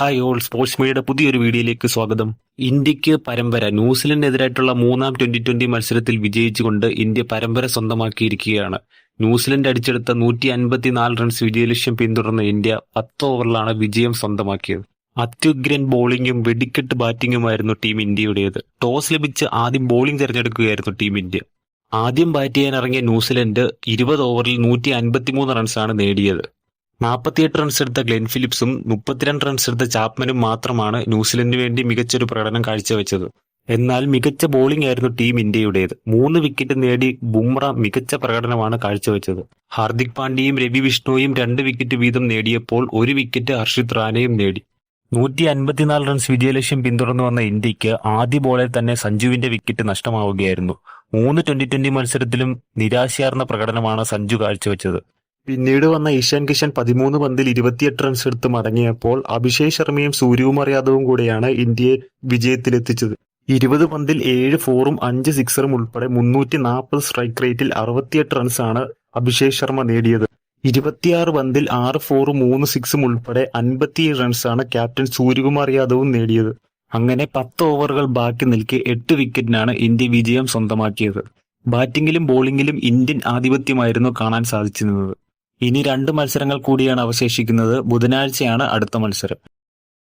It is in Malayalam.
ഹായ് ഓൾ സ്പോർട്സ് മീഡിയയുടെ പുതിയൊരു വീഡിയോയിലേക്ക് സ്വാഗതം. ഇന്ത്യയ്ക്ക് പരമ്പര ന്യൂസിലൻഡിനെതിരായിട്ടുള്ള മൂന്നാം ട്വന്റി ട്വന്റി മത്സരത്തിൽ വിജയിച്ചുകൊണ്ട് ഇന്ത്യ പരമ്പര സ്വന്തമാക്കിയിരിക്കുകയാണ്. ന്യൂസിലൻഡ് അടിച്ചെടുത്ത നൂറ്റി അൻപത്തിനാല് റൺസ് വിജയലക്ഷ്യം പിന്തുടർന്ന ഇന്ത്യ പത്ത് ഓവറിലാണ് വിജയം സ്വന്തമാക്കിയത്. അത്യുഗ്രൻ ബോളിംഗും വെടിക്കെട്ട് ബാറ്റിംഗുമായിരുന്നു ടീം ഇന്ത്യയുടേത്. ടോസ് ലഭിച്ച് ആദ്യം ബോളിംഗ് തിരഞ്ഞെടുക്കുകയായിരുന്നു ടീം ഇന്ത്യ. ആദ്യം ബാറ്റ് ചെയ്യാനിറങ്ങിയ ന്യൂസിലൻഡ് ഇരുപത് ഓവറിൽ നൂറ്റി അൻപത്തിമൂന്ന് റൺസാണ് നേടിയത്. നാൽപ്പത്തിയെട്ട് റൺസ് എടുത്ത ഗ്ലെൻ ഫിലിപ്സും മുപ്പത്തിരണ്ട് റൺസ് എടുത്ത ചാപ്മനും മാത്രമാണ് ന്യൂസിലൻഡിന് വേണ്ടി മികച്ചൊരു പ്രകടനം കാഴ്ചവെച്ചത്. എന്നാൽ മികച്ച ബോളിംഗ് ആയിരുന്നു ടീം ഇന്ത്യയുടേത്. മൂന്ന് വിക്കറ്റ് നേടി ബുംറ മികച്ച പ്രകടനമാണ് കാഴ്ചവെച്ചത്. ഹാർദിക് പാണ്ഡ്യയും രവി വിഷ്ണുവും രണ്ട് വിക്കറ്റ് വീതം നേടിയപ്പോൾ ഒരു വിക്കറ്റ് ഹർഷിത് റാനയും നേടി. നൂറ്റി അൻപത്തിനാല് റൺസ് വിജയലക്ഷ്യം പിന്തുടർന്നു വന്ന ഇന്ത്യയ്ക്ക് ആദ്യ ബോളിൽ തന്നെ സഞ്ജുവിന്റെ വിക്കറ്റ് നഷ്ടമാവുകയായിരുന്നു. മൂന്ന് ട്വന്റി ട്വന്റി മത്സരത്തിലും നിരാശയാർന്ന പ്രകടനമാണ് സഞ്ജു കാഴ്ചവെച്ചത്. പിന്നീട് വന്ന ഇഷാൻ കിഷൻ പതിമൂന്ന് പന്തിൽ ഇരുപത്തിയെട്ട് റൺസ് എടുത്ത് മടങ്ങിയപ്പോൾ അഭിഷേക് ശർമ്മയും സൂര്യകുമാർ യാദവും കൂടെയാണ് ഇന്ത്യയെ വിജയത്തിലെത്തിച്ചത്. ഇരുപത് പന്തിൽ ഏഴ് ഫോറും അഞ്ച് സിക്സറും ഉൾപ്പെടെ മുന്നൂറ്റി നാൽപ്പത് സ്ട്രൈക്ക് റേറ്റിൽ അറുപത്തിയെട്ട് റൺസാണ് അഭിഷേക് ശർമ്മ നേടിയത്. ഇരുപത്തിയാറ് പന്തിൽ ആറ് ഫോറും മൂന്ന് സിക്സും ഉൾപ്പെടെ അൻപത്തിയേഴ് റൺസാണ് ക്യാപ്റ്റൻ സൂര്യകുമാർ യാദവും നേടിയത്. അങ്ങനെ പത്ത് ഓവറുകൾ ബാക്കി നിൽക്കെ എട്ട് വിക്കറ്റിനാണ് ഇന്ത്യ വിജയം സ്വന്തമാക്കിയത്. ബാറ്റിംഗിലും ബോളിംഗിലും ഇന്ത്യൻ ആധിപത്യമായിരുന്നു കാണാൻ സാധിച്ചിരുന്നത്. ഇനി രണ്ട് മത്സരങ്ങൾ കൂടിയാണ് അവശേഷിക്കുന്നത്. ബുധനാഴ്ചയാണ് അടുത്ത മത്സരം.